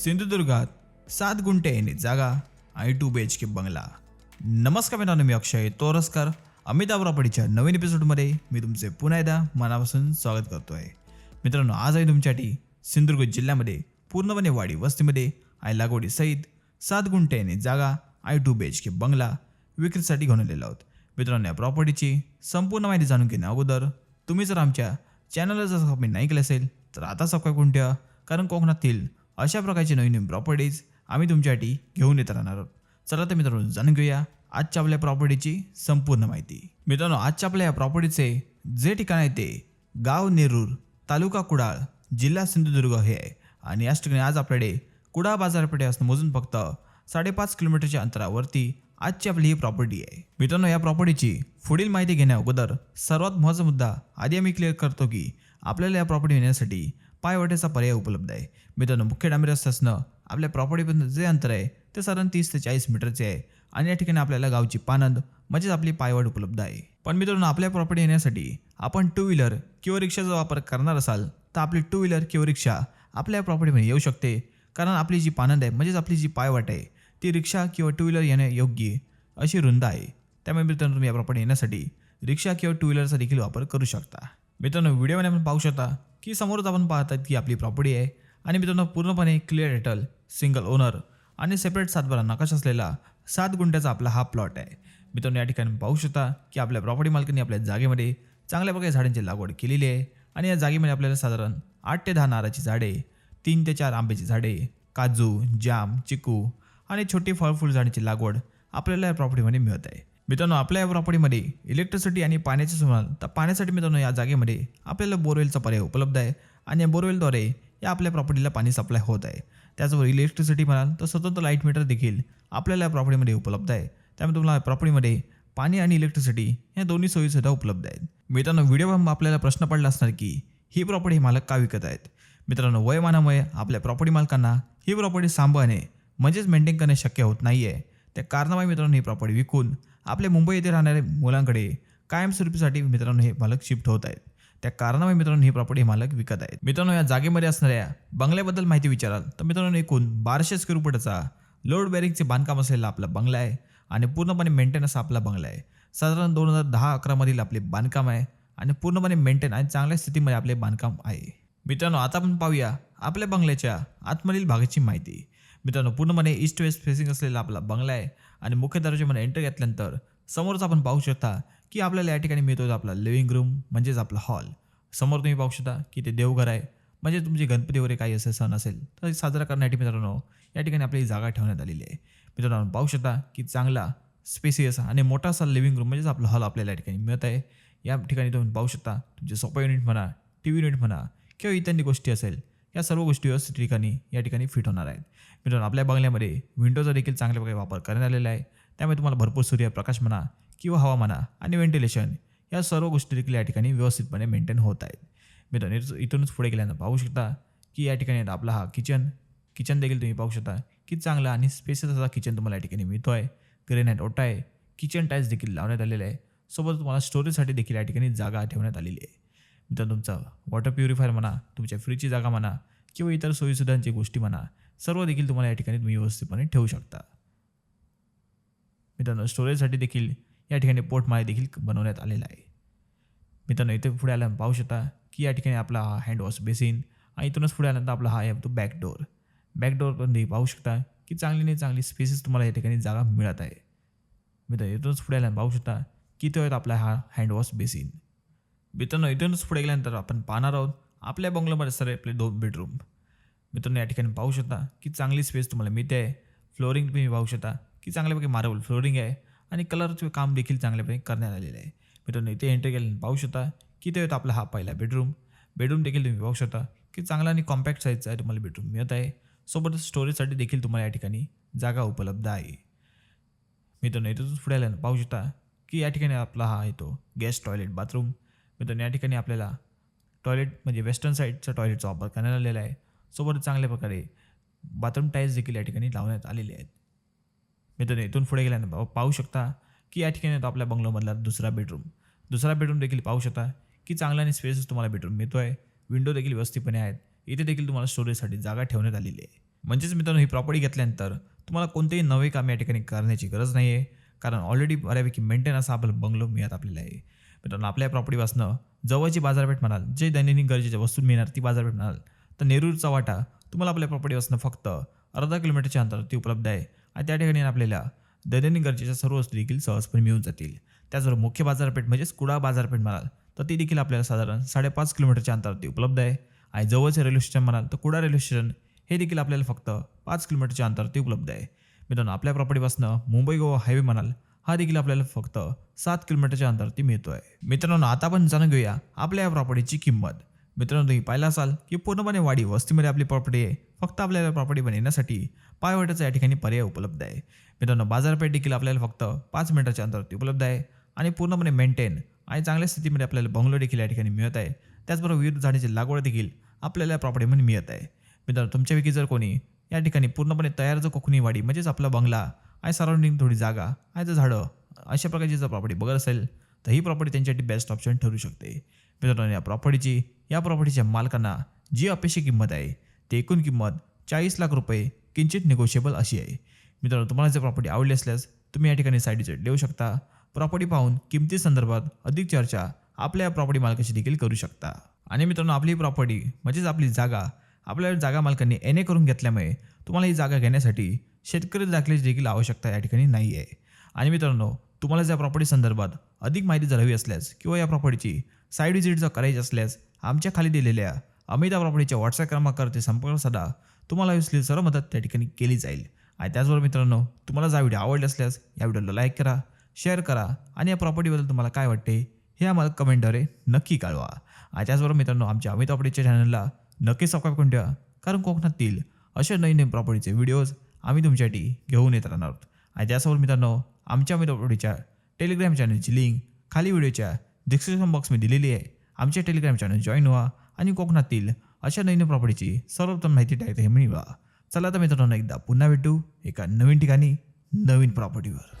सिंधुदुर्गात सात गुंठे येणे जागा आणि टू बी एच के बंगला. नमस्कार मित्रांनो मी अक्षय तोरसकर. अमिताभ प्रॉपर्टीच्या नवीन एपिसोडमध्ये मी तुमचे पुन्हा एकदा मनापासून स्वागत करतो आहे मित्रांनो आज आहे तुमच्यासाठी सिंधुदुर्ग जिल्ह्यामध्ये पूर्णपणे वाडी वस्तीमध्ये आणि लागवडीसहित सात गुंठे येणे जागा I two B H K बंगला विक्रीसाठी घेऊन आलेलो आहोत. मित्रांनो या प्रॉपर्टीची संपूर्ण माहिती जाणून घेण्या अगोदर तुम्ही जर आमच्या चॅनलला जर सबस्क्राईब नाही केलं असेल तर आता सबस्क्राईब करून ठेवा. कारण कोकणातील अशा प्रकारची नवीन नवीन प्रॉपर्टीज आम्ही तुमच्यासाठी घेऊन येत राहणार आहोत. चला तर मित्रांनो जाणून घेऊया आजच्या आपल्या प्रॉपर्टीची संपूर्ण माहिती. मित्रांनो आजच्या आपल्या या प्रॉपर्टीचे जे ठिकाण आहे ते गाव नेरूर तालुका कुडाळ जिल्हा सिंधुदुर्ग हे आहे. आणि याच ठिकाणी आज आपल्याकडे कुडाळ बाजारपेठेपासून मोजून फक्त साडेपाच किलोमीटरच्या अंतरावरती आजची आपली ही प्रॉपर्टी आहे. मित्रांनो या प्रॉपर्टीची पुढील माहिती घेण्या अगोदर सर्वात महत्त्वाचा मुद्दा आधी आम्ही क्लिअर करतो की आपल्याला या प्रॉपर्टी घेण्यासाठी पायवाट्याचा पर्याय उपलब्ध आहे. मित्रांनो मुख्य डांबरी असणं आपल्या प्रॉपर्टीपर्यंत जे अंतर आहे ते साधारण तीस ते चाळीस मीटरचे आहे. आणि या ठिकाणी आपल्याला गावची पानंद म्हणजेच आपली पायवाट उपलब्ध आहे. पण मित्रांनो आपल्या प्रॉपर्टी येण्यासाठी आपण टू व्हीलर किंवा रिक्षाचा वापर करणार असाल तर आपली टू व्हीलर किंवा रिक्षा आपल्या प्रॉपर्टीमध्ये येऊ शकते. कारण आपली जी पानंद आहे म्हणजेच आपली जी पायवाट आहे ती रिक्षा किंवा टू व्हीलर येणे योग्य अशी रुंद आहे. त्यामुळे मित्रांनो तुम्ही या प्रॉपर्टी येण्यासाठी रिक्षा किंवा टू व्हीलरचा देखील वापर करू शकता. मित्रांनो व्हिडिओमध्ये आपण पाहू शकता की समोरच आपण पाहतात की आपली प्रॉपर्टी आहे. आणि मित्रांनो पूर्णपणे क्लिअर रेटल सिंगल ओनर आणि सेपरेट सातबारा नकाश असलेला सात गुंठ्याचा आपला हा प्लॉट आहे. मित्रांनो या ठिकाणी पाहू शकता की आपल्या प्रॉपर्टी मालकांनी आपल्या जागेमध्ये चांगल्या प्रकारे झाडांची लागवड केलेली आहे. आणि या जागेमध्ये आपल्याला साधारण आठ ते दहा नारळाची झाडे तीन ते चार आंब्याची झाडे काजू जाम चिकू आणि छोटी फळफूल झाडांची लागवड आपल्याला या प्रॉपर्टीमध्ये मिळत आहे. मित्रांनो आपल्या या प्रॉपर्टीमध्ये इलेक्ट्रिसिटी आणि पाण्याचे सुमार तर पाण्यासाठी मित्रांनो या जागेमध्ये आपल्याला बोरवेलचा पर्याय उपलब्ध आहे. आणि या बोरवेलद्वारे या आपल्या प्रॉपर्टीला पाणी सप्लाय होत आहे. त्याचबरोबर इलेक्ट्रिसिटी म्हणाल तर स्वतंत्र लाइट मीटर देखील आपल्याला या प्रॉपर्टीमध्ये उपलब्ध आहे. त्यामुळे तुम्हाला प्रॉपर्टीमध्ये पाणी आणि इलेक्ट्रिसिटी या दोन्ही सोयीसुद्धा उपलब्ध आहेत. मित्रांनो व्हिडिओ आपल्याला प्रश्न पडला असणार की ही प्रॉपर्टी मालक का विकत आहेत? मित्रांनो वयमानामुळे आपल्या प्रॉपर्टी मालकांना ही प्रॉपर्टी सांभाळणे म्हणजेच मेंटेन करणे शक्य होत नाही आहे त्या कारणामुळे मित्रांनो ही प्रॉपर्टी विकून आपल्या मुंबई येथे राहणाऱ्या मुलांकडे कायमस्वरूपीसाठी मित्रांनो हे मालक शिफ्ट होत आहेत. त्या कारणामुळे मित्रांनो हे प्रॉपर्टी मालक विकत आहेत. मित्रांनो या जागेमध्ये असणाऱ्या बंगल्याबद्दल माहिती विचाराल तर मित्रांनो एकूण बाराशे स्क्वेअर फुटाचा लोड बॅरिंगचे बांधकाम असलेला आपला बंगला आहे आणि पूर्णपणे मेंटेन असा आपला बंगला आहे. साधारण दोन हजार दहा अकरामधील आपले बांधकाम आहे आणि पूर्णपणे मेंटेन आणि चांगल्या स्थितीमध्ये आपले बांधकाम आहे. मित्रांनो आता आपण पाहूया आपल्या बंगल्याच्या आतमधील भागाची माहिती. मित्रांनो पूर्णपणे ईस्ट वेस्ट फेसिंग असलेला आपला बंगला आहे. आणि मुख्य दर्जामध्ये एंटर घेतल्यानंतर समोरच आपण पाहू शकता की आपल्याला या ठिकाणी मिळतो आपला लिव्हिंग रूम म्हणजेच आपला हॉल समोर तुम्ही पाहू शकता की ते देवघर आहे. म्हणजे तुमचे गणपती वगैरे काही असे सण असेल तर साजरा करण्यासाठी मित्रांनो या ठिकाणी आपली जागा ठेवण्यात आलेली आहे. मित्रांनो आपण पाहू शकता की चांगला स्पेसियस आणि मोठा असा लिव्हिंग रूम म्हणजेच आपला हॉल आपल्याला या ठिकाणी मिळत आहे. या ठिकाणी तुम्ही पाहू शकता तुमचे सोफा युनिट म्हणा टी व्ही युनिट म्हणा किंवा इत्यादी गोष्टी असेल या सर्व गोष्टी व्यवस्थित ठिकाणी या ठिकाणी फिट होणार आहेत. मित्रांनो आपल्या बंगल्यामध्ये विंडोचा देखील चांगल्या प्रकारे वापर करण्यात आलेला आहे. त्यामुळे तुम्हाला भरपूर सूर्यप्रकाश म्हणा किंवा हवा म्हणा आणि व्हेंटिलेशन या सर्व गोष्टी देखील या ठिकाणी व्यवस्थितपणे मेंटेन होत आहेत. मित्रांनो इथूनच पुढे गेल्यानंतर पाहू शकता की या ठिकाणी आता आपला हा किचन किचन देखील तुम्ही पाहू शकता की चांगला आणि स्पेसियस असा किचन तुम्हाला या ठिकाणी मिळतो आहे ग्रेनाईट ओटा आहे. किचन टाईल्स देखील लावण्यात आलेले आहे. सोबत तुम्हाला स्टोरेजसाठी देखील या ठिकाणी जागा ठेवण्यात आलेली आहे. मित्रांनो तुमचं वॉटर प्युरिफायर म्हणा तुमच्या फ्रीजची जागा म्हणा किंवा इतर सोयीसुद्धांची गोष्टी म्हणा सर्व देखील तुम्हाला या ठिकाणी तुम्ही व्यवस्थितपणे ठेवू शकता. मित्रांनो स्टोरेजसाठी देखील या ठिकाणी पोटमाळे देखील बनवण्यात आलेला आहे. मित्रांनो इथे पुढे आल्यानंतर पाहू शकता की या ठिकाणी आपला हा हँडवॉश बेसिन आणि इथूनच पुढे आल्यानंतर आपला हा आहे तो बॅक डोअर पाहू शकता की चांगली नाही चांगली स्पेसेस तुम्हाला या ठिकाणी जागा मिळत आहे. मित्रांनो इथूनच पुढे आल्यानंतर पाहू शकता की तो आहे आपला हा हँडवॉश बेसिन मित्रांनो इथूनच पुढे गेल्यानंतर आपण पाहणार आहोत आपल्या बंगलोमध्ये सर आपले दोन बेडरूम मित्रांनो या ठिकाणी पाहू शकता की चांगली स्पेस तुम्हाला मिळते आहे. फ्लोरिंग तुम्ही पाहू शकता की चांगल्यापैकी मार्बल फ्लोरिंग आहे आणि कलरचे काम देखील चांगल्यापैकी करण्यात आलेलं आहे. मित्रांनो इथे एंटर केल्यानंतर पाहू शकता की ते होतं आपला हा पहिला बेडरूम बेडरूम देखील तुम्ही पाहू शकता की चांगला आणि कॉम्पॅक्ट साईजचा तुम्हाला बेडरूम मिळत आहे. सोबतच स्टोरेजसाठी देखील तुम्हाला या ठिकाणी जागा उपलब्ध आहे. मित्रांनो इथं पुढे आल्यानं पाहू शकता की या ठिकाणी आपला हा येतो गेस्ट टॉयलेट बाथरूम मित्रांनो या ठिकाणी आपल्याला टॉयलेट म्हणजे वेस्टर्न साईडचा टॉयलेटचा वापर करण्यात आलेला आहे. सोबत चांगल्या प्रकारे बाथरूम टाईल्स देखील या ठिकाणी लावण्यात आलेले आहेत. मित्रांनो इथून पुढे गेल्यानंतर पाहू- पाहू शकता की या ठिकाणी येतो आपल्या बंगलोमधला दुसरा बेडरूम दुसरा बेडरूम देखील पाहू शकता की चांगला आणि स्पेसेस तुम्हाला बेडरूम मिळतो आहे विंडो देखील व्यवस्थितपणे आहेत. इथे देखील तुम्हाला स्टोरेजसाठी जागा ठेवण्यात आलेली आहे. म्हणजेच मित्रांनो ही प्रॉपर्टी घेतल्यानंतर तुम्हाला कोणतेही नवे काम या ठिकाणी करण्याची गरज नाही आहे कारण ऑलरेडी बऱ्यापैकी मेंटेन असा आपला बंगलो मिळत आपल्याला आहे. मित्रांनो आपल्या प्रॉपर्टीपासनं जवळची बाजारपेठ म्हणाल जे दैनंदिन गरजेच्या वस्तू मिळणार ती बाजारपेठ म्हणाल तर नेरूरचा वाटा तुम्हाला आपल्या प्रॉपर्टीपासून फक्त अर्धा किलोमीटरच्या अंतरावरती उपलब्ध आहे. आणि त्या ठिकाणी आपल्याला दैनंदिन गरजेच्या सर्व वस्तू देखील सहजपणे मिळून जातील. त्याचबरोबर मुख्य बाजारपेठ म्हणजेच कुडा बाजारपेठ म्हणाल तर ती देखील आपल्याला साधारण साडेपाच किलोमीटरच्या अंतरावरती उपलब्ध आहे. आणि जवळचे रेल्वे स्टेशन म्हणाल तर कुडा रेल्वे स्टेशन हे देखील आपल्याला फक्त पाच किलोमीटरच्या अंतरावरती उपलब्ध आहे. मित्रांनो आपल्या प्रॉपर्टीपासून मुंबई गोवा हायवे म्हणाल हा देखील आपल्याला फक्त सात किलोमीटरच्या अंतरावरती मिळतो आहे मित्रांनो आता आपण जाणून घेऊया आपल्या या प्रॉपर्टीची किंमत. मित्रांनो तुम्ही पाहिला असाल की पूर्णपणे वाडी वस्तीमध्ये आपली प्रॉपर्टी आहे. फक्त आपल्याला प्रॉपर्टी बनवण्यासाठी पायवाटाचा या ठिकाणी पर्याय उपलब्ध आहे. मित्रांनो बाजारपेठ देखील आपल्याला फक्त पाच मिनिटाच्या अंतरावरती उपलब्ध आहे आणि पूर्णपणे मेंटेन आणि चांगल्या स्थितीमध्ये आपल्याला बंगलो देखील या ठिकाणी मिळत आहे. त्याचबरोबर विविध झाडाची लागवड देखील आपल्याला या प्रॉपर्टीमध्ये मिळत आहे. मित्रांनो तुमच्यापैकी जर कोणी या ठिकाणी पूर्णपणे तयार जो कोकणी वाडी म्हणजेच आपला बंगला आय सराउंडिंग थोडी जागा आणि जर झाडं अशा प्रकारची जर प्रॉपर्टी बघत असेल तर ही प्रॉपर्टी त्यांच्यासाठी बेस्ट ऑप्शन ठरू शकते. मित्रांनो या प्रॉपर्टीची या प्रॉपर्टीच्या मालकांना जी अपेक्षित किंमत आहे ती एकूण किंमत चाळीस लाख रुपये किंचित निगोशिएबल अशी आहे. मित्रांनो तुम्हाला जर प्रॉपर्टी आवडली असल्यास तुम्ही या ठिकाणी साईड विजिट देऊ शकता. प्रॉपर्टी पाहून किमती संदर्भात अधिक चर्चा आपल्या या प्रॉपर्टी मालकाशी देखील करू शकता. आणि मित्रांनो आपली प्रॉपर्टी म्हणजेच आपली जागा आपल्या जागा मालकांनी एन ए करून घेतल्यामुळे तुम्हाला ही जागा घेण्यासाठी शेतकरी दाखल्याची देखील आवश्यकता या ठिकाणी नाही आहे. आणि मित्रांनो तुम्हाला या प्रॉपर्टी संदर्भात अधिक माहिती जर हवी असल्यास किंवा या प्रॉपर्टीची साईड विजिट जर करायची असल्यास आमच्या खाली दिलेल्या अमिता प्रॉपर्टीच्या व्हॉट्सअप क्रमांकावरती संपर्क साधा. तुम्हाला असलेली सर्व मदत त्या ठिकाणी केली जाईल. आणि त्याचबरोबर मित्रांनो तुम्हाला जा व्हिडिओ आवडला असल्यास या व्हिडिओला लाईक करा शेअर करा आणि या प्रॉपर्टीबद्दल तुम्हाला काय वाटते हे आम्हाला कमेंटद्वारे नक्की कळवा. आणि त्याचबरोबर मित्रांनो आमच्या अमित प्रॉपर्टीच्या चॅनलला नक्की सबस्क्राईब करून ठेवा कारण कोकणातील अशा नवीन नवीन प्रॉपर्टीचे व्हिडिओज आम्ही तुमच्यासाठी घेऊन येत राहणार आहोत. आणि त्यासोबत मित्रांनो आमच्या अमित टेलिग्राम चॅनलची लिंक खाली व्हिडिओच्या डिस्क्रिप्शन बॉक्समध्ये दिलेली आहे. आमच्या टेलिग्राम चॅनल जॉईन व्हा आणि कोकणातील अशा नवीन प्रॉपर्टीची सर्वोत्तम माहिती टाकते हे मिळवा. चला तर मित्रांनो एकदा पुन्हा भेटू एका नवीन ठिकाणी नवीन प्रॉपर्टीवर